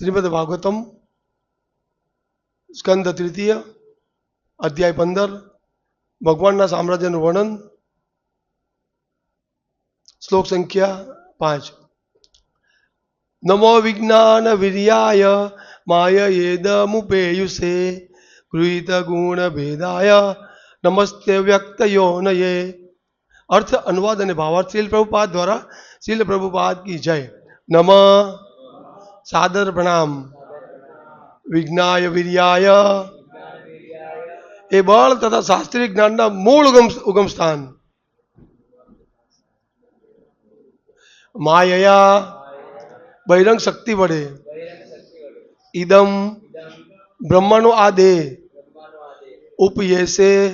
શ્રીમદ ભાગવતમ, સ્કંદ તૃતીય, અધ્યાય પંદર, ભગવાનના સામ્રાજ્યનું વર્ણન, શ્લોક સંખ્યા પાંચ. નમો વિજ્ઞાન વીર્યાય માયયેદમુપેયુષે ગૃહિત ગુણ ભેદાય નમસ્તે વ્યક્તયો નયે અર્થ અનુવાદ અને ભાવાર્થ શીલ પ્રભુપાદ દ્વારા શીલ પ્રભુપાદ કી જય. નમ. સાદર પ્રણામ વિજ્ઞાય વીર્યાય. એ બળ તથા શાસ્ત્રીય જ્ઞાનના મૂળ ઉગમ ઉગમ સ્થાન. માયયા બહિરંગ શક્તિ વડે. ઇદમ બ્રહ્માનો આ દેહ ઉપયેશે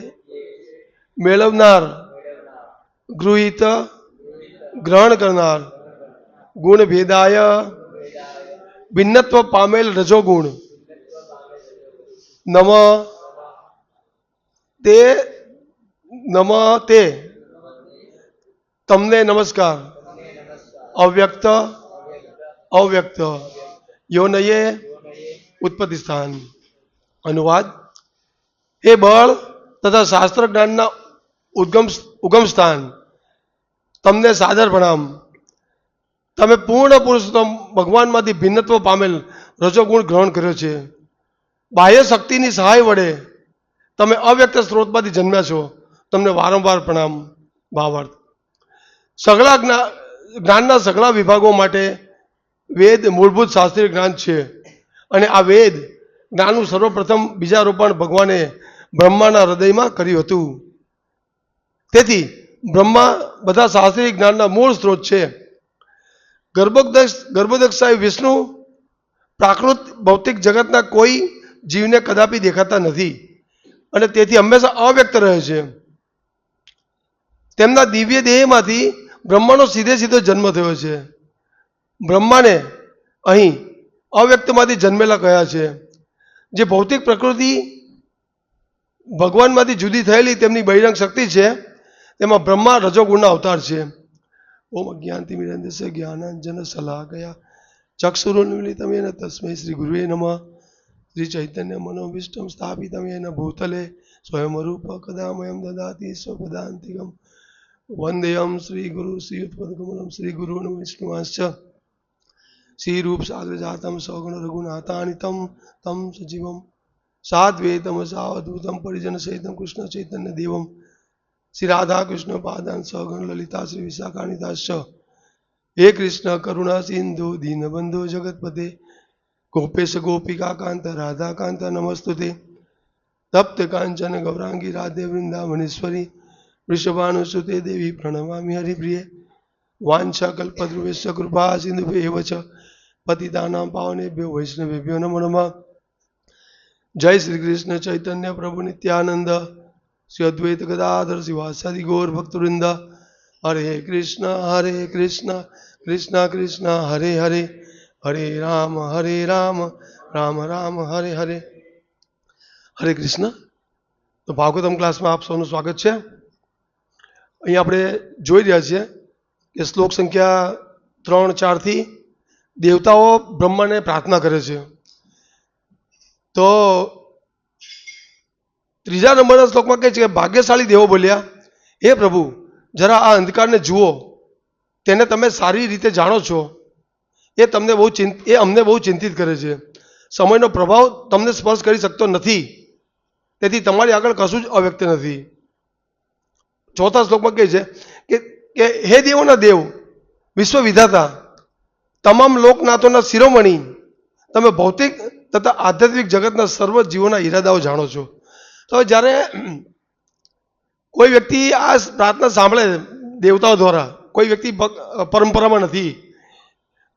મેળવનાર, ગૃહિત, ગ્રહણ કરનાર ગુણ ભેદાય ભિન્નત્વ પામેલ રજોગુણ નમ તે નમ તે તમને નમસ્કાર અવ્યક્ત અવ્યક્ત યોનયે ઉત્પત્તિ સ્થાન અનુવાદ એ બળ તથા શાસ્ત્ર જ્ઞાનના ઉદ્ગમ ઉગમ સ્થાન તમને સાદર પ્રણામ તમે પૂર્ણ પુરુષોત્તમ ભગવાનમાંથી ભિન્નત્વ પામેલ રજોગુણ ગ્રહણ કર્યો છે. બાહ્ય શક્તિની સહાય વડે તમે અવ્યક્ત સ્ત્રોતમાંથી જન્મ્યા છો. તમને વારંવાર પ્રણામ, ભાવાર્થ. સઘળા જ્ઞા- જ્ઞાનના સઘળા વિભાગો માટે વેદ મૂળભૂત શાસ્ત્રીય જ્ઞાન છે. અને આ વેદ જ્ઞાનનું સર્વપ્રથમ બીજા રોપણ ભગવાને બ્રહ્માના હૃદયમાં કર્યું હતું. તેથી બ્રહ્મા બધા શાસ્ત્રીય જ્ઞાનના મૂળ સ્ત્રોત છે. ગર્ભોદક્ષ એ વિષ્ણુ પ્રાકૃત ભૌતિક જગતના કોઈ જીવને કદાપી દેખાતા નથી. અને તેથી હંમેશા અવ્યક્ત રહે છે. તેમના દિવ્ય દેહમાંથી બ્રહ્માનો સીધે સીધો જન્મ થયો છે. બ્રહ્માને અહીં અવ્યક્તમાંથી જન્મેલા કયા છે. જે ભૌતિક પ્રકૃતિ ભગવાનમાંથી જુદી થયેલી તેમની બહિરંગ શક્તિ છે. તેમાં બ્રહ્મા રજોગુણના અવતાર છે. ઓમ અજ્ઞાનતિ મિરંદસ્ય જ્ઞાનાંજન સલાહ ગયા ચક્ષુરુન્મિલિતમ યેન તસ્મૈ શ્રી ગુરુવે નમઃ. શ્રી ચૈતન્ય મનોભીષ્ટમ સ્થાપિતમ યેન ભૂતલે. સ્વયંરૂપ કદામયમ દદાતિ સ્વપદાંતિકમ વંદેયમ શ્રી ગુરુ શ્રી ઉત્પદકમલમ શ્રી ગુરુન વિષ્ણુવાંશ્ચ. શ્રી રૂપ સાગર જાતમ સગુણ રઘુનાથાનિતમ તમ સજીવમ. સાદ્વૈતમ સાવધૂતમ પરિજન સહિતમ કૃષ્ણ ચૈતન્ય દેવમ. શ્રી રાધા કૃષ્ણ પાદાન સગણ લલિતા શ્રી વિશાખાનિતાશ્ચ હે કૃષ્ણ, કરુણા સિંધુ, દીનબંધુ જગતપતે, ગોપેશ ગોપિકા કાંત રાધા કાંત નમસ્તુતે. તપ્ત કાંચન ગૌરાંગી રાધે વૃંદાવનેશ્વરી, વૃષભાનુસુતે દેવી પ્રણમામિ હરિપ્રિય, વાંછા કલ્પદ્રુવેશ કૃપા સિંધુભ્યેવ ચ, પતિતાનાં પાવનેભ્યો વૈષ્ણવેભ્યો નમો નમઃ. જય શ્રી કૃષ્ણ ચૈતન્ય પ્રભુ નિત્યાનંદ. શ્રી અદ્વૈત ગદાધર શિવાસાદિ ગોર ભક્તવૃંદ. હરે કૃષ્ણ હરે કૃષ્ણ કૃષ્ણ કૃષ્ણ, હરે હરે. હરે રામ હરે રામ રામ રામ, હરે હરે. હરે કૃષ્ણ. તો ભાગવતમ ક્લાસમાં આપ સૌનું સ્વાગત છે. અહીં આપણે જોઈ રહ્યા છીએ કે શ્લોક સંખ્યા ત્રણ ચારથી દેવતાઓ બ્રહ્માને પ્રાર્થના કરે છે. તો ત્રીજા નંબરના શ્લોકમાં કહે છે કે ભાગ્યશાળી દેવો બોલ્યા, હે પ્રભુ, જરા આ અંધકારને જુઓ. તેને તમે સારી રીતે જાણો છો. એ તમને બહુ ચિંત એ અમને બહુ ચિંતિત કરે છે. સમયનો પ્રભાવ તમને સ્પર્શ કરી શકતો નથી. તેથી તમારી આગળ કશું જ અવ્યક્ત નથી. ચોથા શ્લોકમાં કહે છે કે કે હે દેવોના દેવ વિશ્વ વિધાતા તમામ લોકનાથોના શિરોમણી, તમે ભૌતિક તથા આધ્યાત્મિક જગતના સર્વ જીવોના ઈરાદાઓ જાણો છો. તો જ્યારે કોઈ વ્યક્તિ આ પ્રાર્થના સાંભળે દેવતાઓ દ્વારા, કોઈ વ્યક્તિ પરંપરામાં નથી,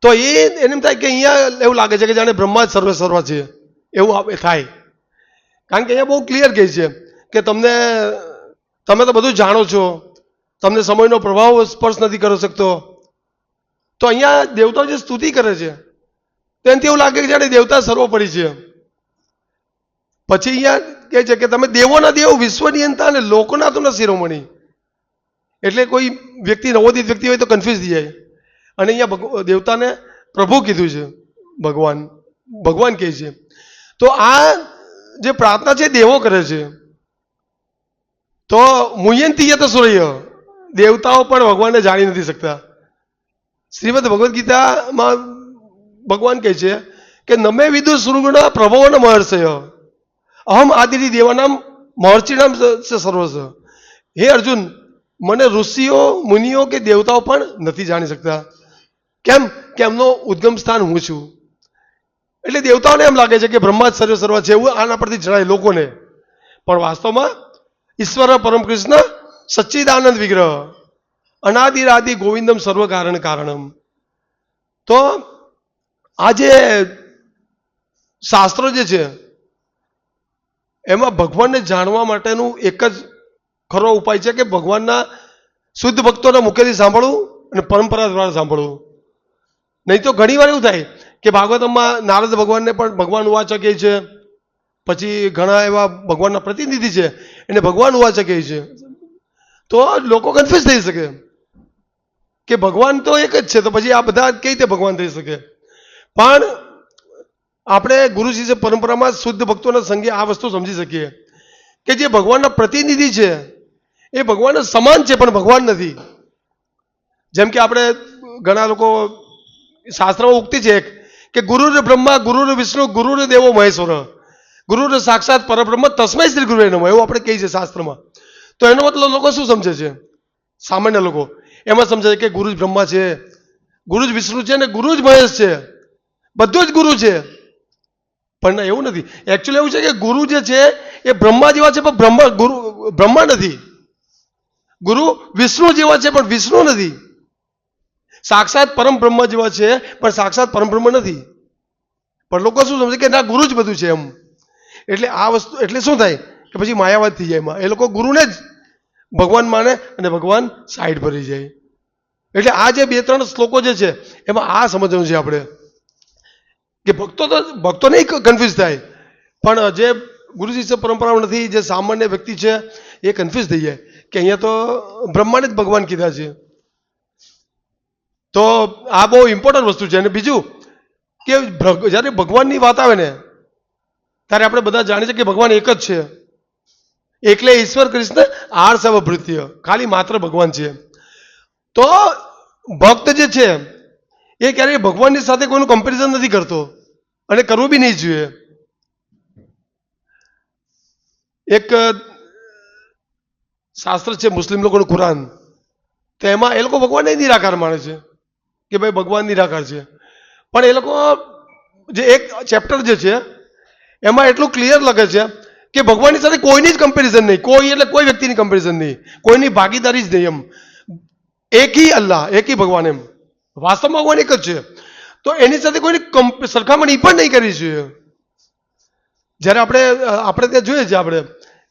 તો એ એને એમ થાય કે અહીંયા એવું લાગે છે કે જાણે બ્રહ્મા જ સર્વે સર્વ છે. એવું આપે થાય. કારણ કે અહીંયા બહુ ક્લિયર કહે છે કે તમને, તમે તો બધું જાણો છો, તમને સમયનો પ્રભાવ સ્પર્શ નથી કરી શકતો. તો અહીંયા દેવતાઓ જે સ્તુતિ કરે છે તેનાથી એવું લાગે કે જાણે દેવતા સર્વોપરી છે. પછી અહીંયા કહે છે કે તમે દેવોના દેવ, વિશ્વની નિયંતા અને લોકોના તો ન શિરોમણી એટલે કોઈ વ્યક્તિ, નવોદિત વ્યક્તિ હોય તો કન્ફ્યુઝ થઈ જાય. અને અહીંયા દેવતાને પ્રભુ કીધું છે, ભગવાન ભગવાન કહે છે. તો આ જે પ્રાર્થના છે, દેવો કરે છે, તો મુયંતીય તો સૂર્ય. દેવતાઓ પણ ભગવાનને જાણી નથી શકતા. શ્રીમદ ભગવદ્ ગીતામાં ભગવાન કહે છે કે નમે વિદુ સુરગુણ પ્રભવન મહર્ષય. અહમ આદિની દેવાનામ મહર્ષિનામ સ સર્વસ્વ હે અર્જુન મને ઋષિઓ, મુનિઓ કે દેવતાઓ પણ નથી જાણી શકતા. કેમ? કે એમનો ઉદ્ગમ સ્થાન હું છું. એટલે દેવતાઓને એમ લાગે છે કે બ્રહ્મા જ સર્વ સર્વ છે એવું આના પરથી જણાય લોકોને. પણ વાસ્તવમાં ઈશ્વર પરમ કૃષ્ણ સચ્ચિદાનંદ વિગ્રહ, અનાદિરાદિ ગોવિંદમ સર્વ કારણ કારણમ. તો આ જે શાસ્ત્રો જે છે એમાં ભગવાનને જાણવા માટેનું એક જ ખરો ઉપાય છે કે ભગવાનના શુદ્ધ ભક્તોના મુખેથી સાંભળવું અને પરંપરા દ્વારા સાંભળવું. નહીં તો ઘણીવાર એવું થાય કે ભાગવતમમાં નારદ ભગવાનને પણ ભગવાન ઉવાચ કહે છે, પછી ઘણા એવા ભગવાનના પ્રતિનિધિ છે, એને ભગવાન ઉવાચ કહે છે. તો લોકો કન્ફ્યુઝ થઈ શકે. કે ભગવાન તો એક જ છે, તો પછી આ બધા કઈ રીતે ભગવાન થઈ શકે? પણ આપણે ગુરુજી પરંપરામાં શુદ્ધ ભક્તોના સંગે આ વસ્તુ સમજી શકીએ. કે જે ભગવાનના પ્રતિનિધિ છે, એ ભગવાન સમાન છે, પણ ભગવાન નથી. જેમ કે આપણે ઘણા લોકો શાસ્ત્રમાં ઉક્તિ છે એક, કે ગુરુર બ્રહ્મા ગુરુ વિષ્ણુ, ગુરુર દેવો મહેશ્વર. ગુરુર સાક્ષાત પરબ્રહ્મ તસ્મય શ્રી ગુરુ નમઃ, એવું આપણે કહીએ છીએ શાસ્ત્રમાં. તો એનો મતલબ લોકો શું સમજે છે? સામાન્ય લોકો. એમાં સમજે છે કે ગુરુ જ બ્રહ્મા છે ગુરુ જ વિષ્ણુ છે ને ગુરુ જ મહેશ છે. બધું જ ગુરુ છે. પણ એવું નથી. એકચ્યુઅલી એવું છે કે ગુરુ જે છે, એ બ્રહ્મા જેવા છે, પણ બ્રહ્મા, ગુરુ, બ્રહ્મા નથી. ગુરુ વિષ્ણુ જેવા છે, પણ વિષ્ણુ નથી. સાક્ષાત પરમ બ્રહ્મ જેવા છે, પણ સાક્ષાત પરમ બ્રહ્મ નથી. પણ લોકો શું સમજે કે ના, ગુરુ જ બધું છે એમ. એટલે આ વસ્તુ, એટલે શું થાય? કે પછી માયાવાદ થઈ જાય એમાં. એ લોકો ગુરુને જ ભગવાન માને અને ભગવાન સાઈડ ભરી જાય. એટલે આ જે બે ત્રણ શ્લોકો જે છે, એમાં આ સમજવાનું છે આપણે. કે ભક્તો તો ભક્તો નહીં કન્ફ્યુઝ થાય. પણ જે ગુરુજી પરંપરાઓ નથી, જે સામાન્ય વ્યક્તિ છે, એ કન્ફ્યુઝ થઈ જાય કે અહીંયા તો બ્રહ્માને જ ભગવાન કીધા છે. તો આ બહુ ઇમ્પોર્ટન્ટ વસ્તુ છે. અને બીજું કે જ્યારે ભગવાનની વાત આવે ને, ત્યારે આપણે બધા જાણીએ છીએ કે ભગવાન એક જ છે. એકલે ઈશ્વર કૃષ્ણ, આર સવ ખાલી માત્ર ભગવાન છે. તો ભક્ત જે છે એ ક્યારેય ભગવાનની સાથે કોઈનું કમ્પેરિઝન નથી કરતો. અને કરવું બી નહીં જોઈએ. એક શાસ્ત્ર છે મુસ્લિમ લોકોનું કુરાન. તો એમાં એ લોકો ભગવાનને નિરાકાર માને છે. કે ભાઈ ભગવાન નિરાકાર છે. પણ એ લોકો, જે એક ચેપ્ટર જે છે, એમાં એટલું ક્લિયર લખે છે કે ભગવાનની સાથે કોઈની જ કમ્પેરિઝન નહીં. કોઈ એટલે કોઈ વ્યક્તિની કમ્પેરિઝન નહીં. કોઈની ભાગીદારી જ નહીં એમ. એકી અલ્લાહ, એક ભગવાન એમ. વાસ્તવમાં ભગવાન એક જ છે. તો એની સાથે કોઈની સરખામણી પણ નહીં કરવી જોઈએ જ્યારે આપણે આપણે ત્યાં જોઈએ છે આપણે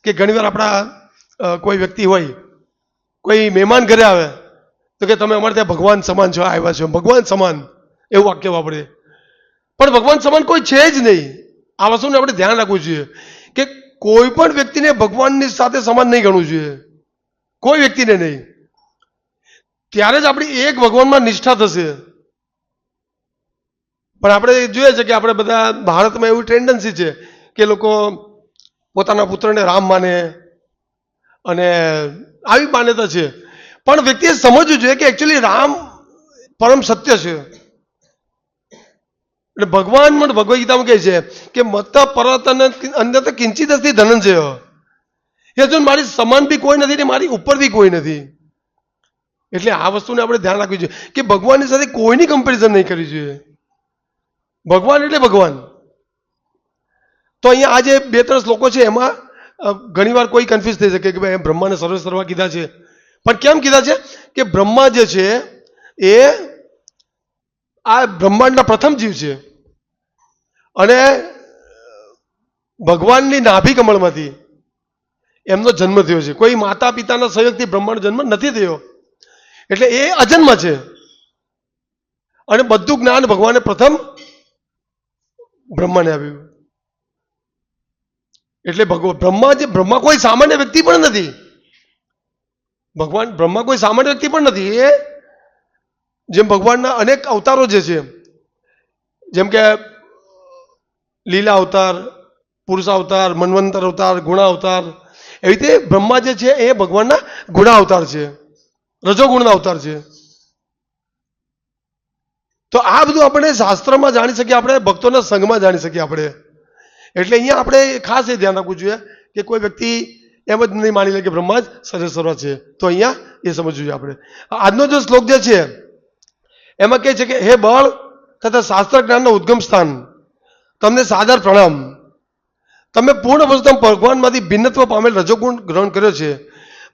કે ઘણીવાર આપણા કોઈ વ્યક્તિ હોય, કોઈ મહેમાન ઘરે આવે, તો કે તમે અમારે ત્યાં ભગવાન સમાન છો, આવ્યા છો, ભગવાન સમાન, એવું વાક્ય વાપરીએ પણ ભગવાન સમાન કોઈ છે જ નહીં. આ વસ્તુને આપણે ધ્યાન રાખવું જોઈએ કે કોઈ પણ વ્યક્તિને ભગવાનની સાથે સમાન નહીં ગણવું જોઈએ. કોઈ વ્યક્તિને નહીં. ત્યારે જ આપણી એક ભગવાનમાં નિષ્ઠા થશે. પણ આપણે જોઈએ છે કે આપણે બધા ભારતમાં એવી ટેન્ડન્સી છે કે લોકો પોતાના પુત્રને રામ માને અને આવી માન્યતા છે. પણ વ્યક્તિએ સમજવું જોઈએ કે એકચ્યુઅલી રામ પરમ સત્ય છે. એટલે ભગવાન પણ ભગવદ ગીતામાં કહે છે કે મત પરત અને તો કિંચિત ધનન ધનંજય. એ જો મારી સમાન બી કોઈ નથી ને મારી ઉપર બી કોઈ નથી. એટલે આ વસ્તુને આપણે ધ્યાન રાખવી જોઈએ કે ભગવાનની સાથે કોઈની કમ્પેરિઝન નહીં કરવી જોઈએ. ભગવાન એટલે ભગવાન. તો અહીંયા આ જે બે ત્રણ શ્લોકો છે એમાં ઘણીવાર કોઈ કન્ફ્યુઝ થઈ શકે કે ભાઈ, બ્રહ્માને સર્વે સર્વા કીધા છે. પણ કેમ કીધા છે? કે બ્રહ્મા જે છે એ આ બ્રહ્માંડના પ્રથમ જીવ છે. અને ભગવાનની નાભી કમળમાંથી એમનો જન્મ થયો છે. કોઈ માતા પિતાના સહયોગથી બ્રહ્માંડ જન્મ નથી થયો. એટલે એ અજન્મ છે. અને બધું જ્ઞાન ભગવાને પ્રથમ બ્રહ્માને આપ્યું. એટલે ભગવાન બ્રહ્મા જે, બ્રહ્મા કોઈ સામાન્ય વ્યક્તિ પણ નથી. ભગવાન, બ્રહ્મા કોઈ સામાન્ય વ્યક્તિ પણ નથી. એ જેમ ભગવાનના અનેક અવતારો જે છે, જેમ કે લીલા અવતાર, પુરુષ અવતાર, મનવંતર અવતાર, ગુણા અવતાર, એવી રીતે બ્રહ્મા જે છે એ ભગવાનના ગુણા અવતાર છે. રજોગુણના અવતાર છે. તો આ બધું આપણે શાસ્ત્રમાં જાણી શકીએ, આપણે ભક્તોના સંઘમાં જાણી શકીએ આપણે. એટલે અહીંયા આપણે ખાસ એ ધ્યાન રાખવું જોઈએ કે કોઈ વ્યક્તિ એમ જ નહીં માની લે કે બ્રહ્મા જ સર્વે સર્વ છે. તો અહીંયા એ સમજવું જોઈએ આપણે. આજનો જે શ્લોક જે છે, એમાં કહે છે કે, હે બળ તથા શાસ્ત્ર જ્ઞાનનું ઉદ્ગમ સ્થાન. તમને સાદર પ્રણામ. તમે પૂર્ણ પુરુષોત્તમ ભગવાનમાંથી ભિન્નત્વ પામેલ રજોગુણ ગ્રહણ કર્યો છે.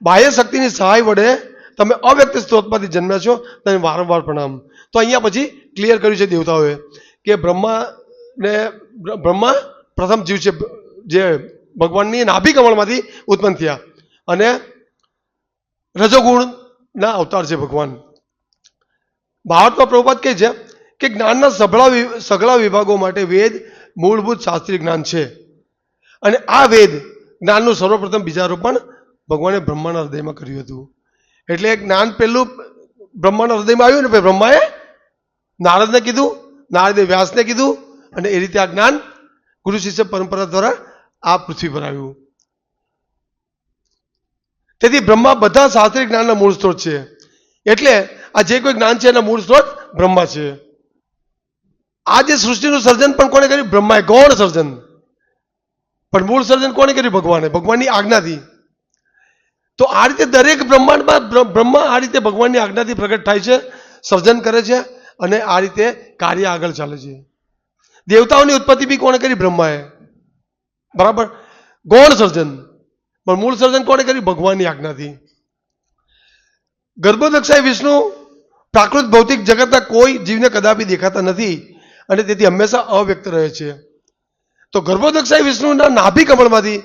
બાહ્ય શક્તિની સહાય વડે તમે અવ્યક્ત સ્ત્રોતમાંથી જન્મ્યા છો તેને વારંવાર પ્રણામ. તો અહીંયા પછી ક્લિયર કર્યું છે દેવતાઓએ કે બ્રહ્મા ને બ્રહ્મા પ્રથમ જીવ છે, જે ભગવાનની નાભિકમળમાંથી ઉત્પન્ન થયા. અને રજોગુણના અવતાર છે ભગવાન. ભારતમાં પ્રભુપાત કહે છે કે જ્ઞાનના સઘળા સઘળા વિભાગો માટે વેદ મૂળભૂત શાસ્ત્રીય જ્ઞાન છે. અને આ વેદ જ્ઞાનનું સર્વપ્રથમ બીજારોપણ ભગવાને બ્રહ્માના હૃદયમાં કર્યું હતું. એટલે જ્ઞાન પહેલું બ્રહ્માના હૃદયમાં આવ્યું ને, ભાઈ બ્રહ્માએ નારદને કીધું, નારદે વ્યાસને કીધું, અને એ રીતે આ જ્ઞાન ગુરુ શિષ્ય પરંપરા દ્વારા આ પૃથ્વી પર આવ્યું. તેથી બ્રહ્મા બધા શાસ્ત્રીય જ્ઞાનના મૂળ સ્ત્રોત છે. એટલે આ જે કોઈ જ્ઞાન છે એના મૂળ સ્ત્રોત બ્રહ્મા છે. આ જે સૃષ્ટિનું સર્જન પણ કોણે કર્યું? બ્રહ્માએ ગૌણ સર્જન. પણ મૂળ સર્જન કોણે કર્યું? ભગવાને. ભગવાનની આજ્ઞાથી. તો આ રીતે દરેક બ્રહ્માંડમાં બ્રહ્મા આ રીતે ભગવાનની આજ્ઞાથી પ્રગટ થાય છે, સર્જન કરે છે અને આ રીતે કાર્ય આગળ ચાલે છે. દેવતાઓની ઉત્પત્તિ બી કોણે કરી? બ્રહ્માએ. બરાબર? ગૌણ સર્જન. પણ મૂળ સર્જન કોણે કર્યું ભગવાનની આજ્ઞાથી. ગર્ભદક્ષાએ વિષ્ણુ પ્રાકૃત ભૌતિક જગતના કોઈ જીવને કદાપી દેખાતા નથી અને તેથી હંમેશા અવ્યક્ત રહે છે. તો ગર્ભોદક્ષાય વિષ્ણુના નાભી કમળમાંથી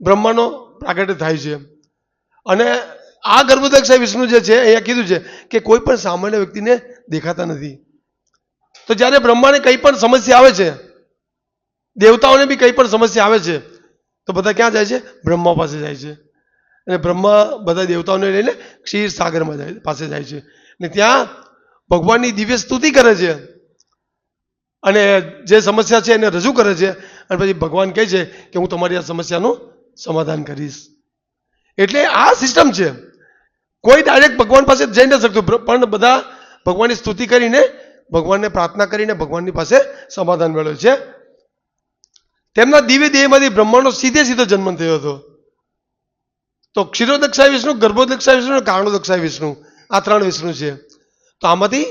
બ્રહ્માનો પ્રાગટ્ય થાય છે. અને આ ગર્ભોદક્ષાય વિષ્ણુ જે છે, અહીંયા કીધું છે કે કોઈ પણ સામાન્ય વ્યક્તિને દેખાતા નથી. તો જ્યારે બ્રહ્માને કંઈ પણ સમસ્યા આવે છે, દેવતાઓને બી કંઈ પણ સમસ્યા આવે છે, તો બધા ક્યાં જાય છે? બ્રહ્મા પાસે જાય છે. અને બ્રહ્મા બધા દેવતાઓને લઈને ક્ષીર સાગરમાં જાય, પાસે જાય છે. ને ત્યાં ભગવાનની દિવ્ય સ્તુતિ કરે છે. અને જે સમસ્યા છે એને રજૂ કરે છે. અને પછી ભગવાન કહે છે કે હું તમારી આ સમસ્યાનું સમાધાન કરીશ. એટલે આ સિસ્ટમ છે. કોઈ ડાયરેક્ટ ભગવાન પાસે જઈ ન શકતું. પણ બધા ભગવાનની સ્તુતિ કરીને, ભગવાનને પ્રાર્થના કરીને ભગવાનની પાસે સમાધાન મેળવે છે. તેમના દિવ્ય દેહમાંથી બ્રહ્માંડનો સીધે સીધો જન્મ થયો હતો. તો ક્ષીરોદક્ષાય વિષ્ણુ ગર્ભોદક્ષાય વિષ્ણુ અને કારણોદક્ષાય વિષ્ણુ. આ ત્રણ વિષ્ણુ છે. તો આમાંથી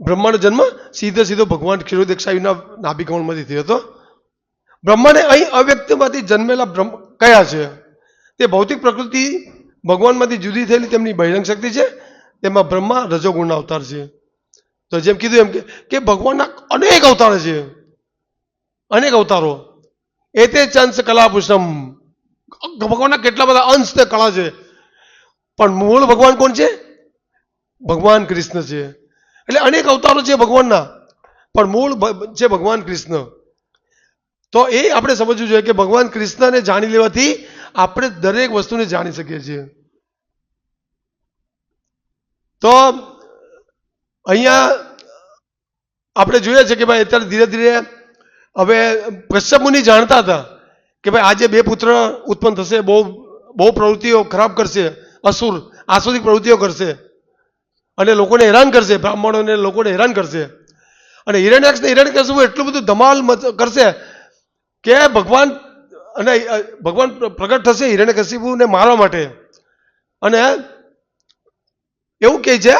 બ્રહ્માનો જન્મ સીધો સીધો ભગવાન ક્ષીરોદક્ષાયુના નાભિકોણમાંથી થયો હતો. બ્રહ્માને અહીં અવ્યક્તમાંથી જન્મેલા બ્રહ્મ કયા છે? તે ભૌતિક પ્રકૃતિ ભગવાનમાંથી જુદી થયેલી તેમની બહિરંગ શક્તિ છે, તેમાં બ્રહ્મા રજોગુણના અવતાર છે. તો જેમ કીધું એમ કે- ભગવાનના અનેક અવતાર છે. અનેક અવતારો. એ તે ચંસ કલાભૂષણ. ભગવાનના કેટલા બધા અંશ તે કળા છે. પણ મૂળ ભગવાન કોણ છે? ભગવાન કૃષ્ણ છે. એટલે અનેક અવતારો છે ભગવાનના, પણ મૂળ છે ભગવાન કૃષ્ણ. તો એ આપણે સમજવું જોઈએ કે ભગવાન કૃષ્ણને જાણી લેવાથી આપણે દરેક વસ્તુને જાણી શકીએ છીએ. તો અહીંયા આપણે જોઈએ છે કે ભાઈ અત્યારે ધીરે ધીરે હવે કશ્યપ મુનિ જાણતા હતા કે ભાઈ આજે બે પુત્ર ઉત્પન્ન થશે, બહુ બહુ પ્રવૃત્તિઓ ખરાબ કરશે, અસુર, આસુરિક પ્રવૃત્તિઓ કરશે અને લોકોને હેરાન કરશે, બ્રાહ્મણોને લોકોને હેરાન કરશે. અને હિરણ્યાક્ષને હિરણ્યકશિપુ એટલું બધું ધમાલ કરશે કે ભગવાન અને ભગવાન પ્રગટ થશે હિરણ્યકશિપુને મારવા માટે. અને એવું કહે છે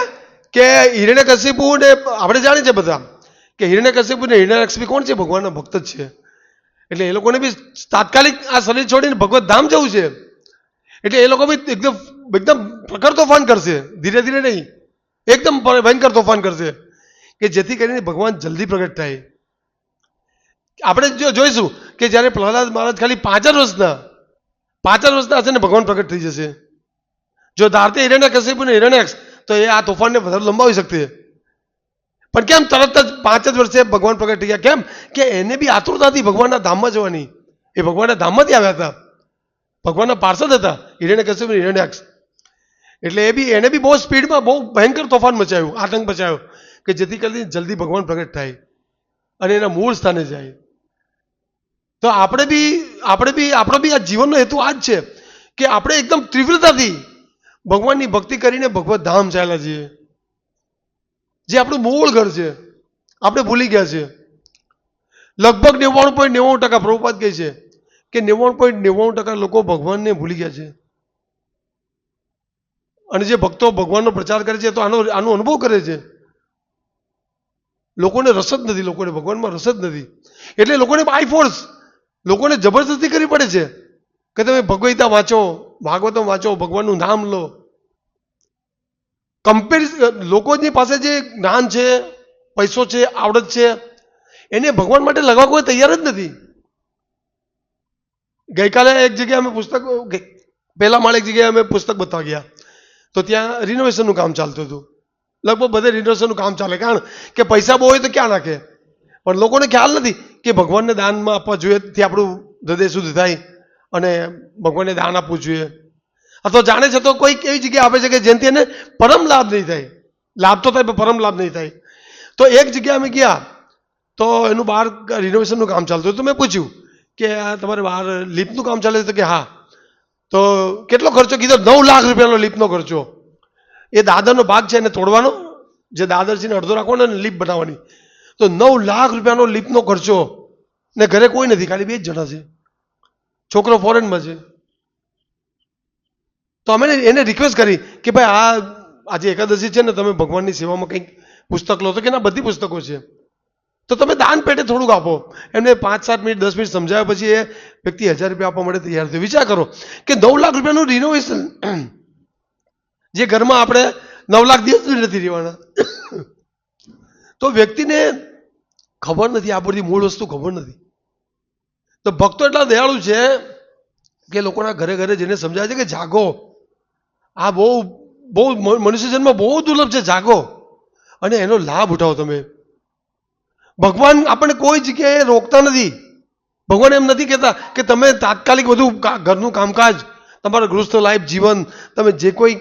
કે હિરણ્યકશિપુ ને આપણે જાણીએ છીએ બધા, કે હિરણ્યકશિપુ ને હિરણ્યલક્ષ્મી કોણ છે? ભગવાનના ભક્ત જ છે. એટલે એ લોકોને બી તાત્કાલિક આ શરીર છોડીને ભગવત ધામ જવું છે. એટલે એ લોકો બી એકદમ એકદમ પ્રખર તોફાન કરશે. ધીરે ધીરે નહીં, એકદમ ભયંકર તોફાન કરશે, કે જેથી કરીને ભગવાન જલ્દી પ્રગટ થાય. આપણે જો જોઈશું કે જ્યારે પ્રહલાદ મહારાજ ખાલી પાંચ જ વર્ષના પાંચ જ વર્ષના હશે ને ભગવાન પ્રગટ થઈ જશે. જો ધારતે હિરણ્ય કશ્યપ ને હિરણ્યક્ષ તો એ આ તોફાનને વધારે લંબાવી શકતી. પણ કેમ તરત જ પાંચ જ વર્ષે ભગવાન પ્રગટ થઈ ગયા? કેમ કે એને બી આતુરતા હતી ભગવાનના ધામમાં જવાની. એ ભગવાનના ધામમાંથી આવ્યા હતા. ભગવાનના પાર્ષદ હતા, હિરણ્ય કશ્યપ હિરણ્યાક્ષ એટલે એ બી, એને બી બહુ સ્પીડમાં બહુ ભયંકર તોફાન મચાવ્યું આતંક મચાવ્યો કે જેથી કરીને જલ્દી ભગવાન પ્રગટ થાય. અને એના મૂળ સ્થાને જાય. તો આપણે બી આપણે બી, આપણો બી આ જીવનનો હેતુ આ જ છે કે આપણે એકદમ તીવ્રતાથી ભગવાનની ભક્તિ કરીને ભગવત ધામ ચાલ્યા છીએ. જે આપણું મૂળ ઘર છે. આપણે ભૂલી ગયા છે લગભગ નેવાણું પોઈન્ટ નેવાણું ટકા પ્રભુપાદ કહે છે કે નેવાણું પોઈન્ટ નેવાણું ટકા લોકો ભગવાનને ભૂલી ગયા છે. અને જે ભક્તો ભગવાનનો પ્રચાર કરે છે તો આનો આનો અનુભવ કરે છે. લોકોને રસ જ નથી, લોકોને ભગવાનમાં રસ જ નથી. એટલે લોકોને બાય ફોર્સ લોકોને જબરદસ્તી કરવી પડે છે કે તમે ભગવદ્ગીતા વાંચો, ભાગવતમ વાંચો, ભગવાનનું નામ લો. કમ્પેરિઝ લોકોની પાસે જે જ્ઞાન છે, પૈસો છે, આવડત છે, એને ભગવાન માટે લગાવવા કોઈ તૈયાર જ નથી. ગઈકાલે એક જગ્યાએ અમે પુસ્તક પહેલા માળે એક જગ્યાએ અમે પુસ્તક બતાવવા ગયા તો ત્યાં રિનોવેશનનું કામ ચાલતું હતું. લગભગ બધે રિનોવેશનનું કામ ચાલે. કારણ કે પૈસા બહુ હોય તો ક્યાં નાખે? પણ લોકોને ખ્યાલ નથી કે ભગવાનને દાનમાં આપવા જોઈએ તે આપણું હૃદય શુદ્ધ થાય અને ભગવાનને દાન આપવું જોઈએ. અથવા જાણે છે તો કોઈક એવી જગ્યા આપે છે કે જેનાથી એને પરમ લાભ નહીં થાય. લાભ તો થાય, પણ પરમ લાભ નહીં થાય. તો એક જગ્યા અમે ગયા, તો એનું બહાર રિનોવેશનનું કામ ચાલતું હતું. તો મેં પૂછ્યું કે, આ તમારે બહાર લિફ્ટનું કામ ચાલે છે? કે, હા. તો કેટલો ખર્ચો કીધો? નવ લાખ રૂપિયાનો લિફ્ટનો ખર્ચો. એ દાદરનો ભાગ છે એને તોડવાનો. જે દાદર છે એને અડધો રાખવાનો અને લિફ્ટ બનાવવાની. તો નવ લાખ રૂપિયાનો લિફ્ટનો ખર્ચો. ને ઘરે કોઈ નથી, ખાલી બે જ જણા છે. છોકરો ફોરેનમાં છે. તો અમે એને રિક્વેસ્ટ કરી કે ભાઈ આ આજે એકાદશી છે ને તમે ભગવાનની સેવામાં કંઈક પુસ્તક લો. તો કે ના, બધી પુસ્તકો છે. તો તમે દાન પેટે થોડુંક આપો. એમને પાંચ, સાત મિનિટ, દસ મિનિટ સમજાવ્યા પછી એ વ્યક્તિ હજાર રૂપિયા આપવા માટે તૈયાર થયો. વિચાર કરો કે નવ લાખ રૂપિયાનું રિનોવેશન જે ઘરમાં આપણે નવ લાખ દિવસ નથી રહેવાના. તો વ્યક્તિને ખબર નથી, આ બધી મૂળ વસ્તુ ખબર નથી. તો ભક્તો એટલા દયાળુ છે કે લોકોના ઘરે ઘરે જઈને સમજાવે છે કે જાગો. આ બહુ બહુ મનુષ્ય જન્મ બહુ દુર્લભ છે, જાગો. અને એનો લાભ ઉઠાવો તમે. ભગવાન આપણને કોઈ જગ્યાએ રોકતા નથી. ભગવાન એમ નથી કહેતા કે તમે તાત્કાલિક બધું ઘરનું કામકાજ, તમારું ગૃહસ્થ લાઈફ, જીવન, તમે જે કોઈ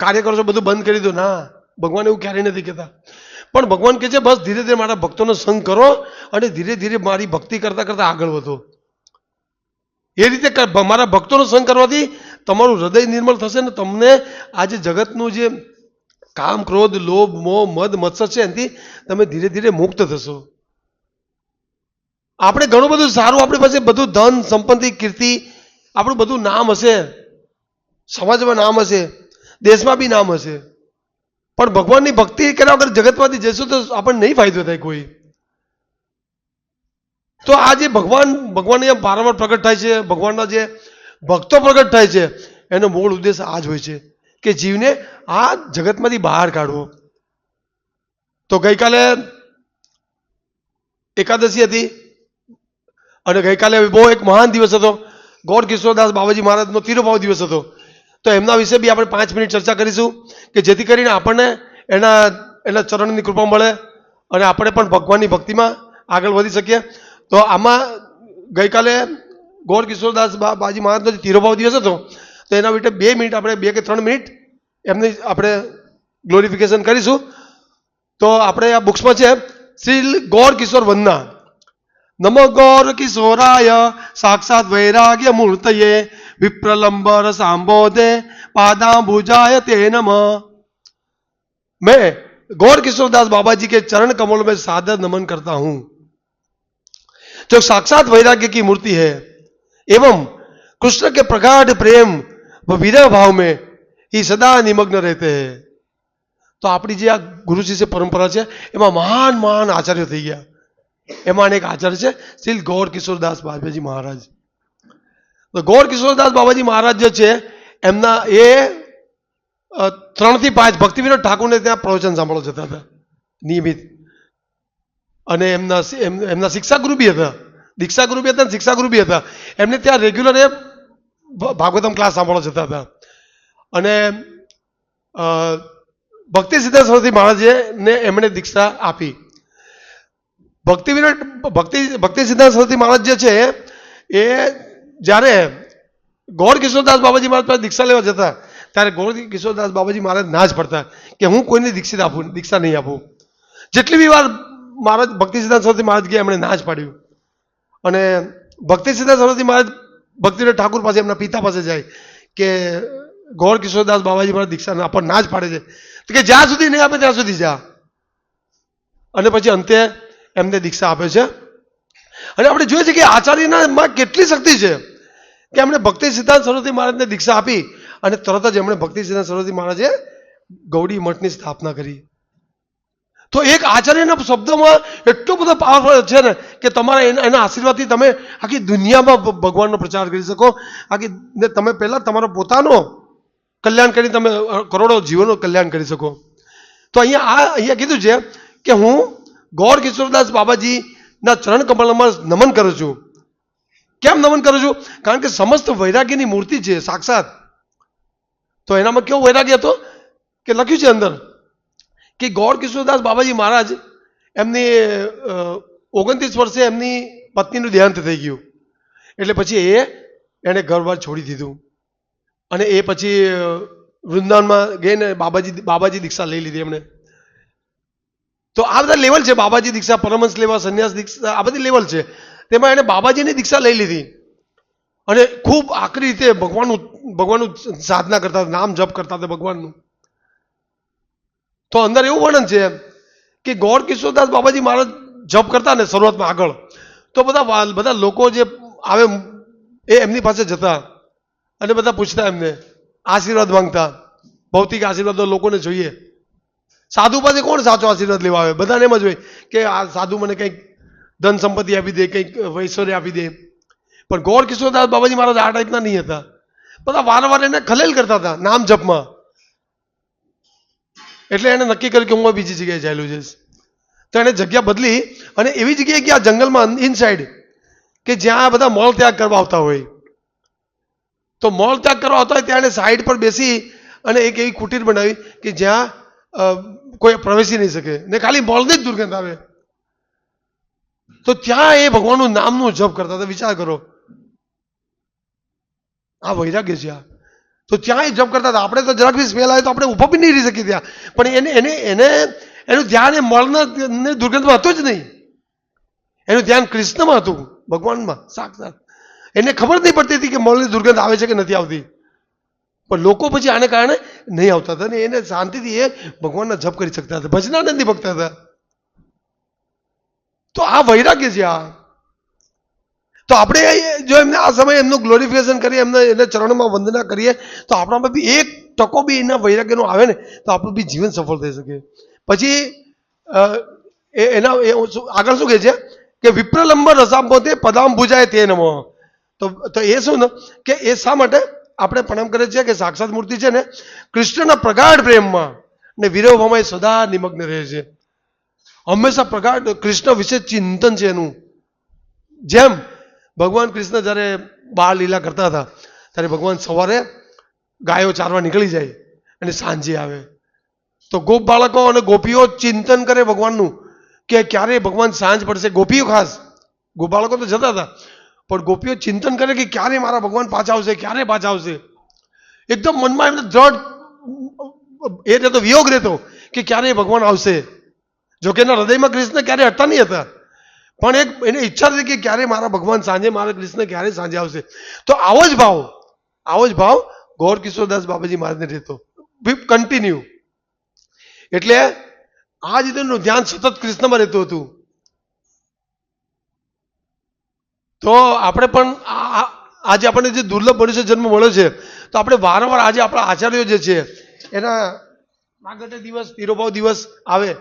કાર્ય કરો છો, બધું બંધ કરી દો. ના, ભગવાન એવું ક્યારેય નથી કહેતા. પણ ભગવાન કહે છે, બસ ધીરે ધીરે મારા ભક્તોનો સંગ કરો અને ધીરે ધીરે મારી ભક્તિ કરતાં કરતાં આગળ વધો. એ રીતે મારા ભક્તોનો સંગ કરવાથી તમારું હૃદય નિર્મળ થશે ને તમને આજે જગતનું જે કામ, ક્રોધ, લોભ, મોહ, મદ, મત્સર છે એનાથી તમે ધીરે ધીરે મુક્ત થશો. આપણે ઘણું બધું સારું, આપણી પાસે બધું ધન, સંપત્તિ, કીર્તિ, આપણું બધું નામ હશે. સમાજમાં નામ હશે. દેશમાં બી નામ હશે. પણ ભગવાનની ભક્તિ કર્યા વગર જગતમાંથી જશું તો આપણને નહીં ફાયદો થાય કોઈ. તો આ જે ભગવાન ભગવાન અહીંયા વારંવાર પ્રગટ થાય છે, ભગવાનના જે ભક્તો પ્રગટ થાય છે, એનો મૂળ ઉદ્દેશ આ જ હોય છે કે જીવને આ જગતમાંથી બહાર કાઢવો. તો ગઈકાલે એકાદશી હતી અને ગઈકાલે બહુ એક મહાન દિવસ હતો. ગોર કિશોરદાસ બાબાજી મહારાજનો તિરુભાવ દિવસ હતો. તો એમના વિશે બી આપણે પાંચ મિનિટ ચર્ચા કરીશું કે જેથી કરીને આપણને એના એના ચરણની કૃપા મળે અને આપણે પણ ભગવાનની ભક્તિમાં આગળ વધી શકીએ. તો આમાં ગઈકાલે ગોર કિશોરદાસ બાજી મહારાજનો જે તિરુભાવ દિવસ હતો, તો એના માટે બે મિનિટ આપણે, બે કે ત્રણ મિનિટ એમની આપણે ગ્લોરિફિકેશન કરીશું. તો આપણે આ બુક્સમાં છે, શ્રી ગોર કિશોર વંદના. નમો ગૌર કિશોરાય, સાક્ષાત વૈરાગ્ય મૂર્તયે વિપ્રલંબર સાંબોધે पादाम्बुजाय ते नमः मैं गौर किशोरदास बाबा जी के चरण कमलों में सादर नमन करता हूं जो साक्षात वैराग्य की मूर्ति है एवं कृष्ण के प्रगाढ़ प्रेम व विरह भाव में ही सदा निमग्न रहते हैं તો આપણી જે આ ગુરુ શિષ્ય પરંપરા છે એમાં મહાન મહાન આચાર્ય થઈ ગયા એમાં એક આચાર્ય છે શ્રી ગૌર કિશોરદાસ બાબાજી મહારાજ તો ગૌર કિશોરદાસ બાબાજી મહારાજ જે છે, એમના એ ત્રણથી પાંચ ભક્તિ વિનોદ ઠાકોરને ત્યાં પ્રવચન સાંભળવા જતા હતા, નિયમિત. અને એમના એમના શિક્ષા ગુરુ બી હતા. દીક્ષા ગુરુ બી હતા અને શિક્ષા ગુરુ બી હતા. એમને ત્યાં રેગ્યુલર એ ભાગવતમ ક્લાસ સાંભળવા જતા હતા. અને ભક્તિ સિદ્ધાર્થ સરસ્વતી મહારાજે ને એમણે દીક્ષા આપી. ભક્તિ વિનોદ ભક્તિ ભક્તિ સિદ્ધાર્થ સરસ્વતી મહારાજ જે છે, એ જ્યારે ગૌર કિશોરદાસ બાબાજી મહારાજ પાસે દીક્ષા લેવા જતા, ત્યારે ગૌર કિશોરદાસ બાબાજી મહારાજ ના જ પડતા કે હું કોઈને દીક્ષિત આપું, દીક્ષા નહીં આપું. જેટલી બી વાર મહારાજ ભક્તિ સિદ્ધાંત સરસ્વતી મહારાજ ગયા, એમણે ના જ પાડ્યું. અને ભક્તિ સિદ્ધાર્થ સરસ્વતી મહારાજ ભક્તિને ઠાકુર પાસે એમના પિતા પાસે જાય કે ગોળ કિશોરદાસ બાબાજી મારા દીક્ષા આપણને ના જ પાડે છે. તો કે જ્યાં સુધી નહીં આપે ત્યાં સુધી જા. અને પછી અંતે એમને દીક્ષા આપે છે. અને આપણે જોઈએ છીએ કે આચાર્યના કેટલી શક્તિ છે. કે એમણે ભક્તિ સિદ્ધાંત સરસ્વતી મહારાજને દીક્ષા આપી અને તરત જ એમણે ભક્તિ સિદ્ધાંત સરસ્વતી મહારાજે ગૌડી મઠની સ્થાપના કરી. તો એક આચાર્યના શબ્દોમાં એટલો બધો પાવરફુલ છે ને કે તમારા એના આશીર્વાદથી તમે આખી દુનિયામાં ભગવાનનો પ્રચાર કરી શકો. આખી ને તમે પહેલાં તમારો પોતાનો કલ્યાણ કરી તમે કરોડો જીવનનું કલ્યાણ કરી શકો. તો અહીંયા આ અહીંયા કીધું છે કે હું ગૌર કિશોરદાસ બાબાજીના ચરણ કમલમાં નમન કરું છું. કેમ નમન કરું છું? કારણ કે સમસ્ત વૈરાગ્યની મૂર્તિ છે, સાક્ષાત. તો એનામાં કેવો વૈરાગ્ય હતો? કે લખ્યું છે અંદર કે ગૌર કિશોરદાસ બાબાજી મહારાજ એમની ઓગણત્રીસ વર્ષે એમની પત્નીનું દેહાંત થઈ ગયું. એટલે પછી એ એણે ઘરબાર છોડી દીધું. અને એ પછી વૃંદાવનમાં ગઈને બાબાજી બાબાજી દીક્ષા લઈ લીધી એમણે. તો આ બધા લેવલ છે, બાબાજી દીક્ષા, પરમહંસ લેવા, સંન્યાસ દીક્ષા, આ બધી લેવલ છે. તેમાં એણે બાબાજીની દીક્ષા લઈ લીધી. અને ખૂબ આકરી રીતે ભગવાનનું ભગવાનનું સાધના કરતા નામ જપ કરતા હતા ભગવાનનું. તો અંદર એવું વર્ણન છે કે ગોળ કિશોરદાસ બાબાજી મહારાજ જપ કરતા ને શરૂઆતમાં આગળ. તો બધા બધા લોકો જે આવે એ એમની પાસે જતા અને બધા પૂછતા એમને, આશીર્વાદ માંગતા. ભૌતિક આશીર્વાદ લોકોને જોઈએ. સાધુ પાસે કોણ સાચો આશીર્વાદ લેવા આવે? બધાને એમ જ હોય કે આ સાધુ મને કંઈક ધન સંપત્તિ આપી દે, કંઈક ઐશ્વર્ય આપી દે. પણ ગોળ કિશોરદાસ બાબાજી મહારાજ આ ટાઈપના નહીં હતા. બધા વારંવાર એને ખલેલ કરતા હતા, નામ જપમાં. એટલે એણે નક્કી કર્યું કે હું બીજી જગ્યાએ ચાલ્યું જઈશ. તો એણે જગ્યા બદલી અને એવી જગ્યાએ ગયા જંગલમાં ઇનસાઇડ કે જ્યાં બધા મોલ ત્યાગ કરવા આવતા હોય. તો મોલ ત્યાગ કરવા આવતા હોય ત્યાં એણે સાઈડ પર બેસી અને એક એવી કુટીર બનાવી કે જ્યાં કોઈ પ્રવેશી નહીં શકે. ને ખાલી મોલની જ દુર્ગંધ આવે. તો ત્યાં એ ભગવાનનું નામનું જપ કરતા હતા. વિચાર કરો. આ વૈરાગ્ય છે આ. તો ત્યાં એ જપ કરતા હતા. આપણે તો જરાક બી સ્મેલ આવે તો આપણે ઊભો બી નહીં રહી શકીએ ત્યાં. પણ એને એને એને, એનું ધ્યાન એ મળના દુર્ગંધમાં હતું જ નહીં. એનું ધ્યાન કૃષ્ણમાં હતું, ભગવાનમાં, સાક્ષાત. એને ખબર નહીં પડતી હતી કે મળની દુર્ગંધ આવે છે કે નથી આવતી. પણ લોકો પછી આને કારણે નહીં આવતા હતા ને એને શાંતિથી એ ભગવાનના જપ કરી શકતા હતા. ભજનાનંદી ભક્ત હતા. તો આ વૈરાગ્ય છે આ. તો આપણે જો એમને આ સમયે એમનું ગ્લોરિફિકેશન કરીએ, એમને એને ચરણમાં વંદના કરીએ, તો આપણામાં બી એક ટકો બી એના વૈરાગ્યનો આવે ને, તો આપણું બી જીવન સફળ થઈ શકે. પછી એના, એ આગળ શું કહે છે? કે વિપ્રલંબ રસામ પોતે પદામ ભુજાય તે નમો. તો તો એ શું ને? કે એ શા માટે? આપણે પ્રણામ કરીએ છીએ કે સાક્ષાત મૂર્તિ છે ને, કૃષ્ણના પ્રગાઢ પ્રેમમાં ને વિરવભામાં એ સદા નિમગ્ન રહે છે. હંમેશા પ્રગાઢ કૃષ્ણ વિશે ચિંતન છે એનું. જેમ ભગવાન કૃષ્ણ જ્યારે બાળ લીલા કરતા હતા, ત્યારે ભગવાન સવારે ગાયો ચારવા નીકળી જાય અને સાંજે આવે. તો ગોપ બાળકો અને ગોપીઓ ચિંતન કરે ભગવાનનું કે ક્યારે ભગવાન સાંજ પડશે. ગોપીઓ ખાસ, ગોપ બાળકો તો જતા હતા, પણ ગોપીઓ ચિંતન કરે કે ક્યારે મારા ભગવાન પાછા આવશે, ક્યારે પાછા આવશે? એકદમ મનમાં એમને દ્રઢ, એ રહેતો વિયોગ રહેતો કે ક્યારે ભગવાન આવશે? જો કે એના હૃદયમાં કૃષ્ણ ક્યારે હતા નહીં હતા. પણ એક એને ઈચ્છા હતી કે ક્યારે મારા ભગવાન સાંજે મારા કૃષ્ણ ક્યારે સાંજે આવશે. તો આવો જ ભાવ. આવો જ ભાવ ગૌર કિશોરદાસ બાબાજી મહારાજને રહેતો. કન્ટિન્યુ એટલે આ જ રીતે ધ્યાન સતત કૃષ્ણમાં રહેતું હતું. તો આપણે પણ આજે આપણને જે દુર્લભ મનુષ્ય જન્મ મળ્યો છે, તો આપણે વારંવાર આજે આપણા આચાર્યો જે છે, એના માગટે દિવસ, તિરોભાવ દિવસ આવે.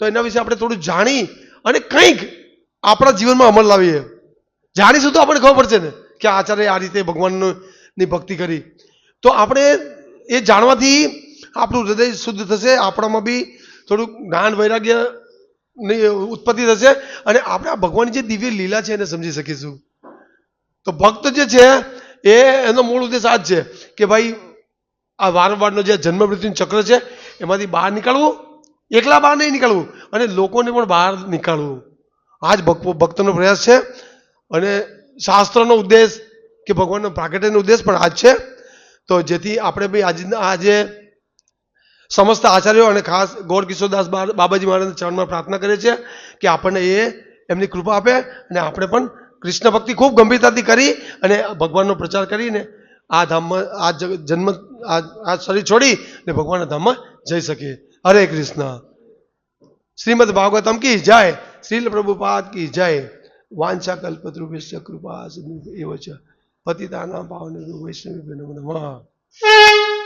તો એના વિશે આપણે થોડું જાણી અને કંઈક આપણા જીવનમાં અમલ લાવીએ. જાણીશું તો આપણને ખબર પડશે ને કે આચાર્ય આ રીતે ભગવાનની ભક્તિ કરી. તો આપણે એ જાણવાથી આપણું હૃદય શુદ્ધ થશે, આપણામાં બી થોડું જ્ઞાન વૈરાગ્ય ઉત્પત્તિ થશે અને આપણે આ ભગવાનની જે દિવ્ય લીલા છે એને સમજી શકીશું. તો ભક્ત જે છે એ, એનો મૂળ ઉદ્દેશ આ જ છે કે ભાઈ આ વારંવારનો જે જન્મ મૃત્યુનું ચક્ર છે એમાંથી બહાર નીકળવું એકલા બહાર નહીં નીકળવું. અને લોકોને પણ બહાર નીકાળવું. આ જ ભક્ત ભક્તનો પ્રયાસ છે. અને શાસ્ત્રનો ઉદ્દેશ કે ભગવાનનો પ્રાગટ્યનો ઉદ્દેશ પણ આ જ છે. તો જેથી આપણે ભાઈ આજ આજે સમસ્ત આચાર્યો અને ખાસ ગોર કિશોરદાસ બાબાજી મહારાજના ચરણમાં પ્રાર્થના કરીએ છીએ કે આપણને એ એમની કૃપા આપે અને આપણે પણ કૃષ્ણ ભક્તિ ખૂબ ગંભીરતાથી કરી અને ભગવાનનો પ્રચાર કરીને આ ધામમાં આ જન્મ આ આ શરીર છોડી અને ભગવાનના ધામમાં જઈ શકે હરે કૃષ્ણ શ્રીમદ ભાગવતમ કી જય શ્રીલ પ્રભુપાદ કી જય વાંછા કલ્પતૃભ્ય કૃપા એવો છે પતિતાના ભાવને વૈષ્ણવી નમઃ